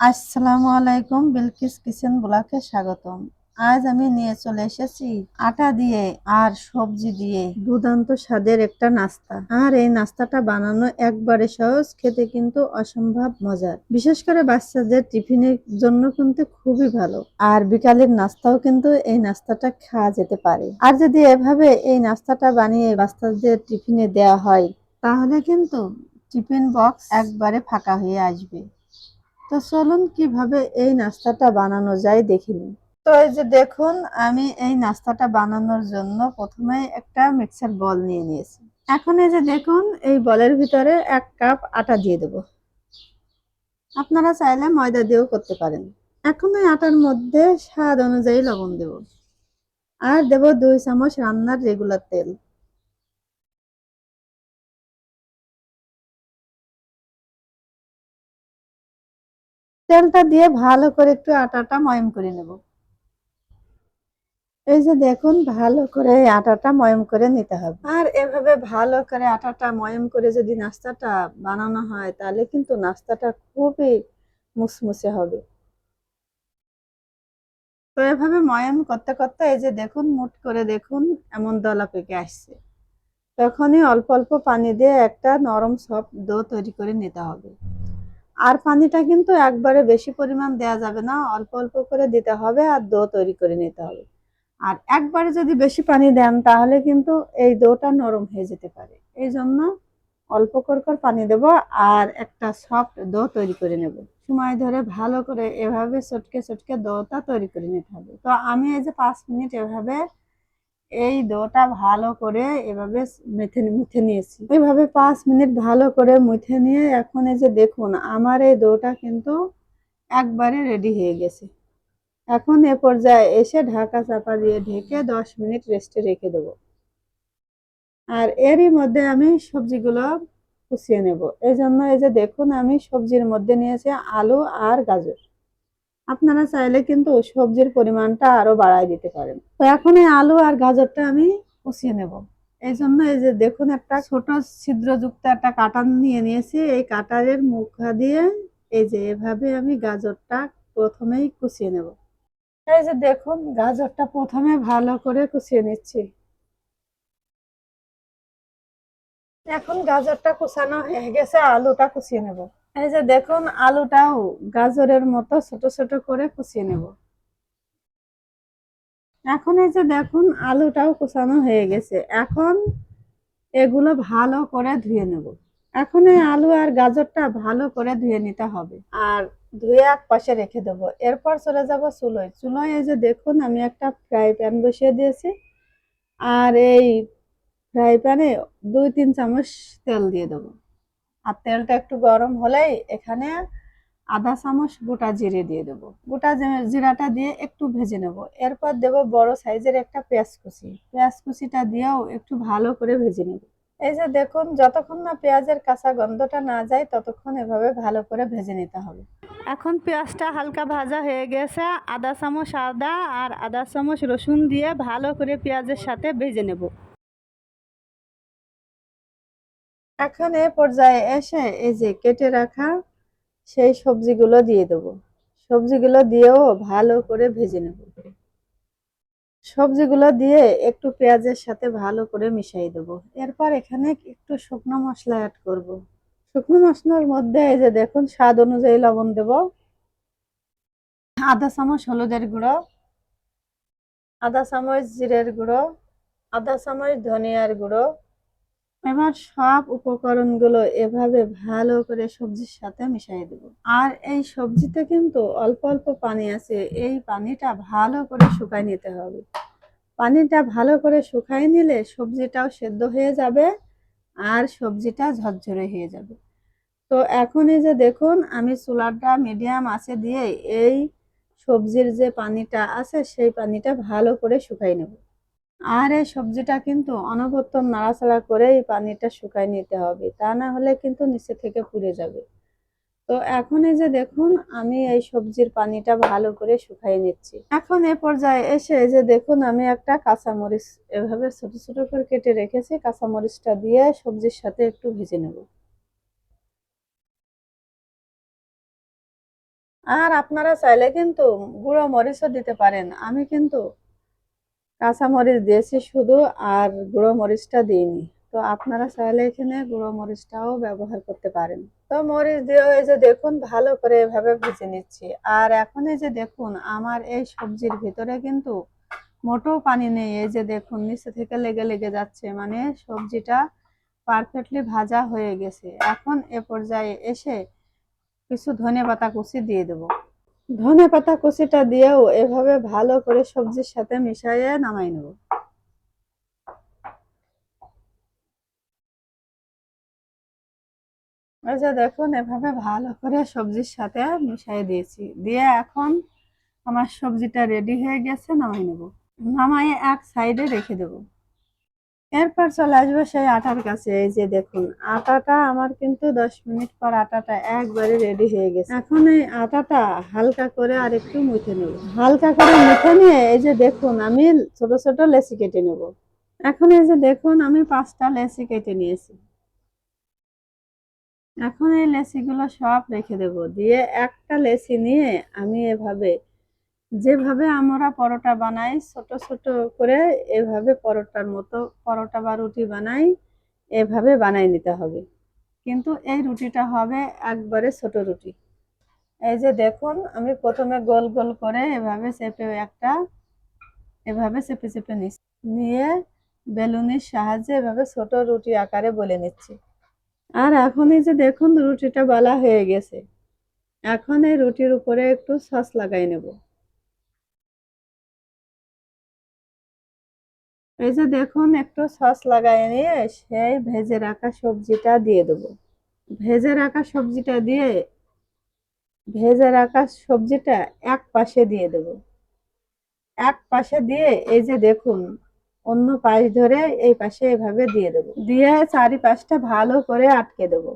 আসসালামু আলাইকুম, বিলকিস কিচেন ব্লকে স্বাগতম। আজ আমি নিয়ে চলে এসেছি আটা দিয়ে আর সবজি দিয়ে দুর্দান্ত স্বাদের একটা নাস্তা। আর এই নাস্তাটা বানানো একবারে সহজ, খেতে কিন্তু অসম্ভব মজার। বিশেষ করে বাচ্চাদের টিফিনের জন্য কিন্তু খুবই ভালো। আর বিকালের নাস্তাও কিন্তু এই নাস্তাটা খাওয়া যেতে পারে। আর যদি এভাবে এই নাস্তাটা বানিয়ে বাচ্চাদের টিফিনে দেওয়া হয়, তাহলে কিন্তু টিফিন বক্স একবারে ফাঁকা হয়ে আসবে। তো চলুন কীভাবে এই নাস্তাটা বানানো যায় দেখে তো এই যে দেখুন, আমি এই নাস্তাটা বানানোর জন্য প্রথমে একটা মিক্সার বল নিয়ে নিয়েছি। এখন এই যে দেখুন, এই বলের ভিতরে এক কাপ আটা দিয়ে দেব। আপনারা চাইলে ময়দা দিয়েও করতে পারেন। এখন এই আটার মধ্যে স্বাদ অনুযায়ী লবণ দেব। আর দেব দুই চামচ রান্নার রেগুলার তেল। তেলটা দিয়ে ভালো করে একটু আটাটা ময়ম করে নেব। এই যে দেখুন, ভালো করে আটাটা ময়ম করে নিতে হবে। আর এভাবে ভালো করে আটাটা ময়ম করে যদি নাস্তাটা বানানো হয়, তাহলে কিন্তু নাস্তাটা খুবই মুসমুসে হবে। তো এভাবে ময়ম করতে করতে এই যে দেখুন, মুট করে দেখুন, এমন দলা পেকে আসছে। তখনই অল্প অল্প পানি দিয়ে একটা নরম সফট ডো তৈরি করে নিতে হবে। আর পানিটা কিন্তু একবারে বেশি পরিমাণ দেয়া যাবে না, অল্প অল্প করে দিতে হবে আর দো তৈরি করে নিতে হবে। আর একবারে যদি বেশি পানি দেন তাহলে কিন্তু এই দোটা নরম হয়ে যেতে পারে। এই জন্য অল্প করে পানি দেব আর একটা সফট দো তৈরি করে নেব। সময় ধরে ভালো করে এভাবে চটকে চটকে দোটা তৈরি করে নিতে হবে। তো আমি এই যে পাঁচ মিনিট এভাবে এই দোটা ভালো করে এভাবে মেথে মুথে নিয়েছি। এইভাবে পাঁচ মিনিট ভালো করে মুথে নিয়ে এখন এই যে দেখুন, আমার এই দোটা কিন্তু একবারে রেডি হয়ে গেছে। এখন এ পর্যায়ে এসে ঢাকা চাপা দিয়ে ঢেকে দশ মিনিট রেস্টে রেখে দেবো। আর এরই মধ্যে আমি সবজিগুলো কুচিয়ে নেব। এই জন্য এই যে দেখুন, আমি সবজির মধ্যে নিয়েছি আলু আর গাজর। আপনারা চাইলে কিন্তু সবজির পরিমাণটা আরও বাড়াই দিতে পারেন। তো এখন এই আলু আর গাজরটা আমি কুচিয়ে নেব। এই জন্য এই যে দেখুন একটা ছোট ছিদ্রযুক্ত একটা কাটান নিয়ে নিয়েছি। এই কাটারের মুখা দিয়ে এই যে এভাবে আমি গাজরটা প্রথমেই কুচিয়ে নেব। এই যে দেখুন গাজরটা প্রথমে ভালো করে কুচিয়ে নিচ্ছি। এখন গাজরটা কুচানো হয়ে গেছে, আলুটা কুচিয়ে নেব। এই যে দেখুন আলুটাও গাজরের মতো ছোট ছোট করে কুচিয়ে নেব। এখন এই যে দেখুন আলুটাও কুচানো হয়ে গেছে। এখন এগুলো ভালো করে ধুয়ে নেব। এখন এই আলু আর গাজরটা ভালো করে ধুয়ে নিতে হবে। আর ধুয়ে এক পাশে রেখে দেবো। এরপর চলে যাব চুলোয়। চুলোয় এই যে দেখুন আমি একটা ফ্রাই প্যান বসিয়ে দিয়েছি। আর এই ফ্রাই প্যানে দুই, তিন চামচ তেল দিয়ে দেবো। আর তেলটা একটু গরম হলেই এখানে আধা চামচ গোটা জিরে দিয়ে দেবো। গোটা জিরাটা দিয়ে একটু ভেজে নেব। এরপর দেব বড় সাইজের একটা পেঁয়াজ কুচি। পেঁয়াজ কুচিটা দিয়েও একটু ভালো করে ভেজে নেব। এই যে দেখুন, যতক্ষণ না পেঁয়াজের কাঁচা গন্ধটা না যায়, ততক্ষণ এভাবে ভালো করে ভেজে নিতে হবে। এখন পেঁয়াজটা হালকা ভাজা হয়ে গেছে। আদা চামচ আদা আর আদা চামচ রসুন দিয়ে ভালো করে পেঁয়াজের সাথে ভেজে নেব। এখন এ পর্যায়ে এসে এই যে কেটে রাখা সেই সবজিগুলো দিয়ে দেব। সবজিগুলো দিয়েও ভালো করে ভেজে নেব। সবজিগুলো দিয়ে একটু পেঁয়াজের সাথে ভালো করে মিশিয়ে দেব। এরপর এখানে একটু শুকনো মশলা অ্যাড করব। শুকনো মশলার মধ্যে এই যে দেখুন, স্বাদ অনুযায়ী লবণ দেব। আধা চামচ হলুদের গুঁড়ো আধা চামচ জিরের গুঁড়ো আধা চামচ ধনিয়ার গুঁড়ো এবার সব উপকরণগুলো এভাবে ভালো করে সবজির সাথে মিশিয়ে দেব। আর এই সবজিতে কিন্তু অল্প অল্প পানি আছে, এই পানিটা ভালো করে শুকাই নিতে হবে। পানিটা ভালো করে শুকাই নিলে সবজিটাও সেদ্ধ হয়ে যাবে আর সবজিটা ঝরঝরে হয়ে যাবে। তো এখন এই যে দেখুন, আমি চুলাটা মিডিয়াম আছে দিয়ে এই সবজির যে পানিটা আছে, সেই পানিটা ভালো করে শুকাই নেব। আর এই সবজিটা কিন্তু অনবরত নাড়াচাড়া করে এই পানিটা শুকাই নিতে হবে, তা না হলে কিন্তু নিচে থেকে পুড়ে যাবে। তো এখন এই যে দেখুন, আমি এই সবজির পানিটা ভালো করে শুকাই নিচ্ছি। এখন এ পর্যায়ে এসে এই যে দেখুন, আমি একটা কাঁচামরিচ এভাবে ছোট ছোট করে কেটে রেখেছি, কাঁচামরিচটা দিয়ে সবজির সাথে একটু ভেজে নেব। আর আপনারা চাইলে কিন্তু গুঁড়ো মরিচও দিতে পারেন, আমি কিন্তু কাঁচা মরিচ দিয়েছি শুধু আর গুঁড়ো মরিচটা দিইনি। তো আপনারা চাইলে এখানে গুঁড়ো মরিচটাও ব্যবহার করতে পারেন। তো মরিচ দিয়ে এই যে দেখুন, ভালো করে এভাবে ভেজে নিচ্ছি। আর এখন এই যে দেখুন, আমার এই সবজির ভিতরে কিন্তু মোটেও পানি নেই। এই যে দেখুন, নিচে থেকে লেগে লেগে যাচ্ছে। মানে সবজিটা পারফেক্টলি ভাজা হয়ে গেছে। এখন এ পর্যায়ে এসে কিছু ধনে পাতা কুচি দিয়ে দেবো। ধনে পাতা কুচিটা দিয়েও এভাবে ভালো করে সবজির সাথে মিশিয়ে নামাই নেব। যে দেখুন, এভাবে ভালো করে সবজির সাথে মিশিয়ে দিয়েছি। দিয়ে এখন আমার সবজিটা রেডি হয়ে গেছে, নামাই নেব। নামাই এক সাইডে রেখে দেব। এরপর চলে আসব সেই আটার কাছে, এই যে দেখুন, আটাটা আমার কিন্তু দশ মিনিট পর আটাটা একবারে রেডি হয়ে গেছে। এখন এই আটাটা হালকা করে আর একটু মুখে নেব। হালকা করে মুখে নিয়ে এই যে দেখুন, আমি ছোট ছোট লেচি কেটে নেব। এখন এই যে দেখুন, আমি পাঁচটা লেসি কেটে নিয়েছি। এখন এই লেচিগুলো সব রেখে দেব। দিয়ে একটা লেসি নিয়ে আমি এভাবে যেভাবে আমরা পরোটা বানাই, ছোট ছোট করে এভাবে পরোটার মতো, পরোটা বা রুটি বানাই, এভাবে বানাই নিতে হবে। কিন্তু এই রুটিটা হবে একবারে ছোট রুটি। এই যে দেখুন, আমি প্রথমে গোল গোল করে এভাবে চেপে একটা, এভাবে চেপে চেপে নিচ্ছি নিয়ে বেলুনের সাহায্যে এভাবে ছোট রুটি আকারে বলে নিচ্ছি। আর এখন এই যে দেখুন, রুটিটা বালা হয়ে গেছে। এখন এই রুটির উপরে একটু সস লাগাই নেব। এই যে দেখুন, একটু সস লাগাই নিয়ে সেই ভেজে রাখা সবজিটা দিয়ে দেবো। ভেজে রাখা সবজিটা দিয়ে ভেজে রাখা সবজিটা এক পাশে দিয়ে দেব। এক পাশে দিয়ে এই যে দেখুন, অন্য পাশ ধরে এই পাশে এভাবে দিয়ে দেব। দিয়ে চারিপাশটা ভালো করে আটকে দেব।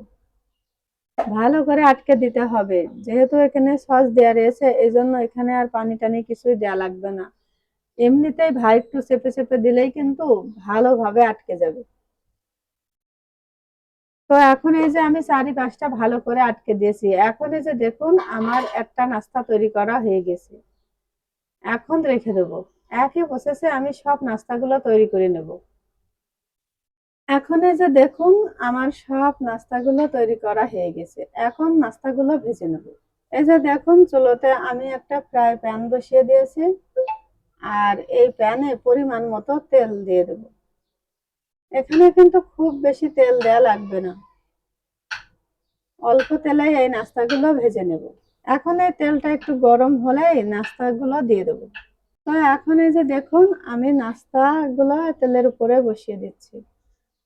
ভালো করে আটকে দিতে হবে। যেহেতু এখানে সস দেওয়া রয়েছে এই জন্য এখানে আর পানি টানি কিছুই দেওয়া লাগবে না। এমনিতেই ভাই একটু চেপে চেপে দিলেই কিন্তু ভালোভাবে আটকে যাবে। তো এখন এই যে আমি চারি পাঁচটা ভালো করে আটকে দিয়েছি। এখন এই যে দেখুন, আমার একটা নাস্তা তৈরি করা হয়ে গেছে। এখন রেখে দেবো। একই প্রসেসে আমি সব নাস্তাগুলো তৈরি করে নেব। এখন এই যে দেখুন, আমার সব নাস্তাগুলো তৈরি করা হয়ে গেছে। এখন নাস্তাগুলো ভেজে নেব। এই যে দেখুন, চুলোতে আমি একটা ফ্রাই প্যান বসিয়ে দিয়েছি। আর এই প্যানে পরিমাণ মতো তেল দিয়ে দেব। এখানে কিন্তু খুব বেশি তেল দেয়া লাগবে না। অল্প তেলে এই নাস্তাগুলো ভেজে নেব। এখন এই তেলটা একটু গরম হলে এই নাস্তাগুলো দিয়ে দেব। তো এখন এই যে দেখুন, আমি নাস্তাগুলো তেলের উপরে বসিয়ে দিচ্ছি।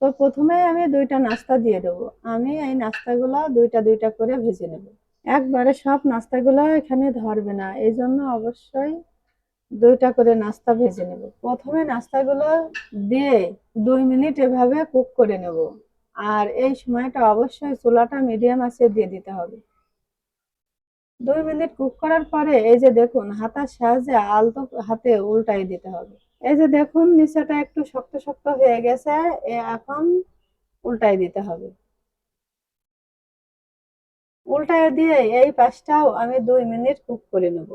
তো প্রথমে আমি দুইটা নাস্তা দিয়ে দেবো। আমি এই নাস্তাগুলো দুইটা দুইটা করে ভেজে নেব। একবারে সব নাস্তাগুলো এখানে ধরবে না। এই জন্য অবশ্যই দুইটা করে নাস্তা ভেজে নেব। প্রথমে নাস্তাগুলো দিয়ে দুই মিনিট এভাবে কুক করে নেব। আর এই সময়টা অবশ্যই চুলাটা মিডিয়াম আছে দিয়ে দিতে হবে। দুই মিনিট কুক করার পরে এই যে দেখুন, হাতার সাহায্যে আলতো হাতে উল্টাই দিতে হবে। এই যে দেখুন, নিচেটা একটু শক্ত শক্ত হয়ে গেছে এখন উল্টাই দিতে হবে। উল্টায় দিয়ে এই পাশটাও আমি দুই মিনিট কুক করে নেব।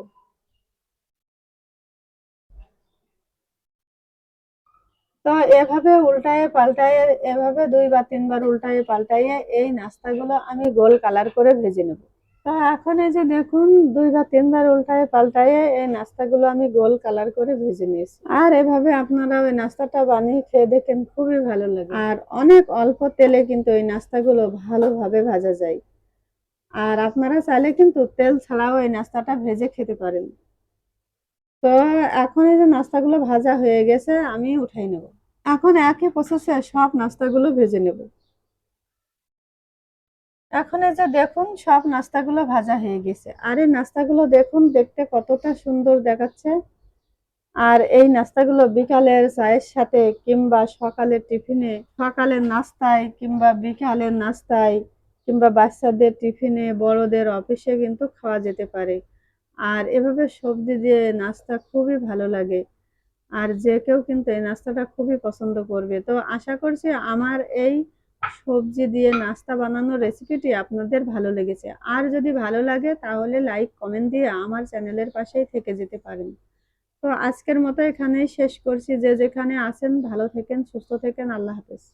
তো এভাবে উল্টায়ে পাল্টায়ে, এভাবে দুই বা তিনবার উল্টায়ে পাল্টাইয়ে এই নাস্তাগুলো আমি গোল কালার করে ভেজে নেব। তো এখন এই যে দেখুন, দুই বা তিনবার উল্টায়ে পাল্টায়ে এই নাস্তাগুলো আমি গোল কালার করে ভেজে নিয়েছি। আর এভাবে আপনারা ওই নাস্তাটা বানিয়ে খেয়ে দেখেন, খুবই ভালো লাগে। আর অনেক অল্প তেলে কিন্তু এই নাস্তাগুলো ভালোভাবে ভাজা যায়। আর আপনারা চাইলে কিন্তু তেল ছাড়াও এই নাস্তাটা ভেজে খেতে পারেন। তো এখন এই যে নাস্তাগুলো ভাজা হয়ে গেছে, আমি উঠাই নেব। এখন একই প্রসেসে সব নাস্তাগুলো ভেজে নেব। এখন এই যে দেখুন, সব নাস্তাগুলো ভাজা হয়ে গেছে। আর এই নাস্তাগুলো দেখুন, দেখতে কতটা সুন্দর দেখাচ্ছে। আর এই নাস্তাগুলো বিকালের চায়ের সাথে কিংবা সকালের টিফিনে, সকালের নাস্তায় কিংবা বিকালের নাস্তায় কিংবা বাচ্চাদের টিফিনে, বড়দের অফিসে কিন্তু খাওয়া যেতে পারে। আর এভাবে সবজি দিয়ে নাস্তা খুবই ভালো লাগে। আর যে কেউ কিন্তু এই নাস্তাটা খুবই পছন্দ করবে। তো আশা করছি আমার এই সবজি দিয়ে নাস্তা বানানোর রেসিপিটি আপনাদের ভালো লেগেছে। আর যদি ভালো লাগে তাহলে লাইক কমেন্ট দিয়ে আমার চ্যানেলের পাশেই থেকে যেতে পারেন। তো আজকের মতো এখানেই শেষ করছি। যে যেখানে আছেন ভালো থেকেন, সুস্থ থেকেন, আল্লাহ হাফেজ।